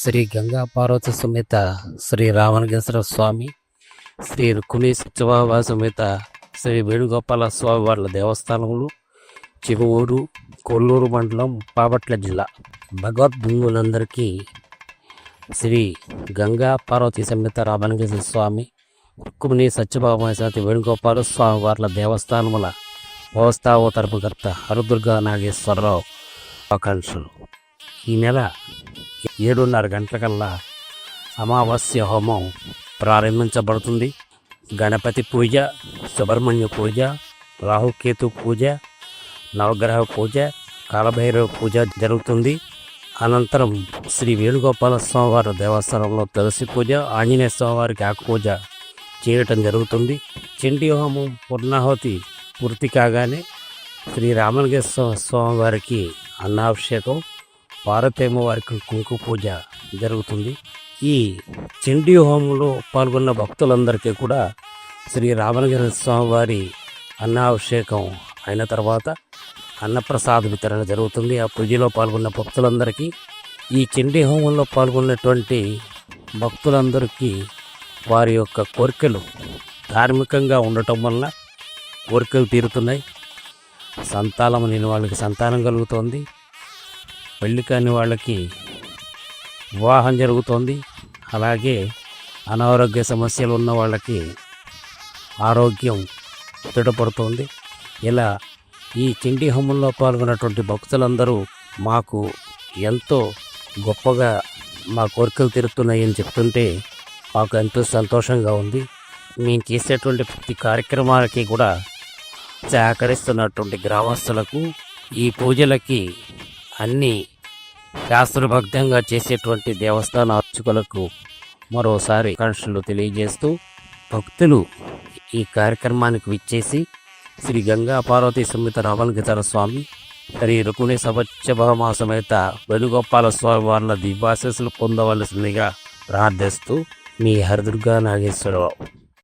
శ్రీ గంగా పార్వతి సమేత శ్రీ రావణగేశ్వర స్వామి శ్రీ రుక్మిణి సత్యభావ సమేత శ్రీ వేణుగోపాల స్వామి వాళ్ళ దేవస్థానములు చివూరు కొల్లూరు మండలం పాపట్ల జిల్లా. భగవద్భంగులందరికీ శ్రీ గంగా పార్వతి సమేత రామలింగేశ్వర స్వామి రుక్మిణి సత్యభామ సతి వేణుగోపాల స్వామి వార్ల దేవస్థానముల వ్యవస్థాప తరపుకర్త హరదుర్గా నాగేశ్వరరావు ఆకాంక్షలు. ఈ నెల ఏడున్నర గంటలకల్లా అమావాస్య హోమం ప్రారంభించబడుతుంది. గణపతి పూజ సుబ్రహ్మణ్య పూజ రాహుకేతు పూజ నవగ్రహ పూజ కాలభైరవ పూజ జరుగుతుంది. అనంతరం శ్రీ వేణుగోపాల స్వామివారి దేవస్థానంలో తులసి పూజ ఆంజనేయ స్వామివారికి ఆకు పూజ చేయటం జరుగుతుంది. చండీ హోమం పూర్ణాహుతి పూర్తి కాగానే శ్రీ రామలింగేశ్వర స్వామివారికి అన్నాభిషేకం పార్వతేమ వారికి కుంకుమ పూజ జరుగుతుంది. ఈ చండీ హోమంలో పాల్గొన్న భక్తులందరికీ కూడా శ్రీ రామనగర స్వామి వారి అన్నాభిషేకం అయిన తర్వాత అన్నప్రసాద వితరణ జరుగుతుంది. ఆ పూజలో పాల్గొన్న భక్తులందరికీ ఈ చండీ హోమంలో పాల్గొన్నటువంటి భక్తులందరికీ వారి యొక్క కోరికలు ధార్మికంగా ఉండటం వలన కోరికలు తీరుతున్నాయి. సంతానం లేని వాళ్ళకి సంతానం కలుగుతోంది. పెళ్ళి కాని వాళ్ళకి వివాహం జరుగుతోంది. అలాగే అనారోగ్య సమస్యలు ఉన్న వాళ్ళకి ఆరోగ్యం దృఢపడుతోంది ఇలా ఈ చిండి హోమంలో పాల్గొన్నటువంటి భక్తులందరూ మాకు ఎంతో గొప్పగా మా కోరికలు తీరుతున్నాయని చెప్తుంటే మాకు ఎంతో సంతోషంగా ఉంది. మేము చేసేటువంటి ప్రతి కార్యక్రమాలకి కూడా సహకరిస్తున్నటువంటి గ్రామస్తులకు ఈ పూజలకి అన్ని శాస్త్రభక్తంగా చేసేటువంటి దేవస్థాన అర్చకులకు మరోసారి ఆకాంక్షలు తెలియజేస్తూ భక్తులు ఈ కార్యక్రమానికి విచ్చేసి శ్రీ గంగా పార్వతీ సమేత రామలింగేశ్వర స్వామి శ్రీ రుకుని సవచ్చభామ సమేత వేణుగోపాల స్వామి వారిని దివ్యాశస్సులు పొందవలసిందిగా ప్రార్థిస్తూ మీ హరిదుర్గా నాగేశ్వరరావు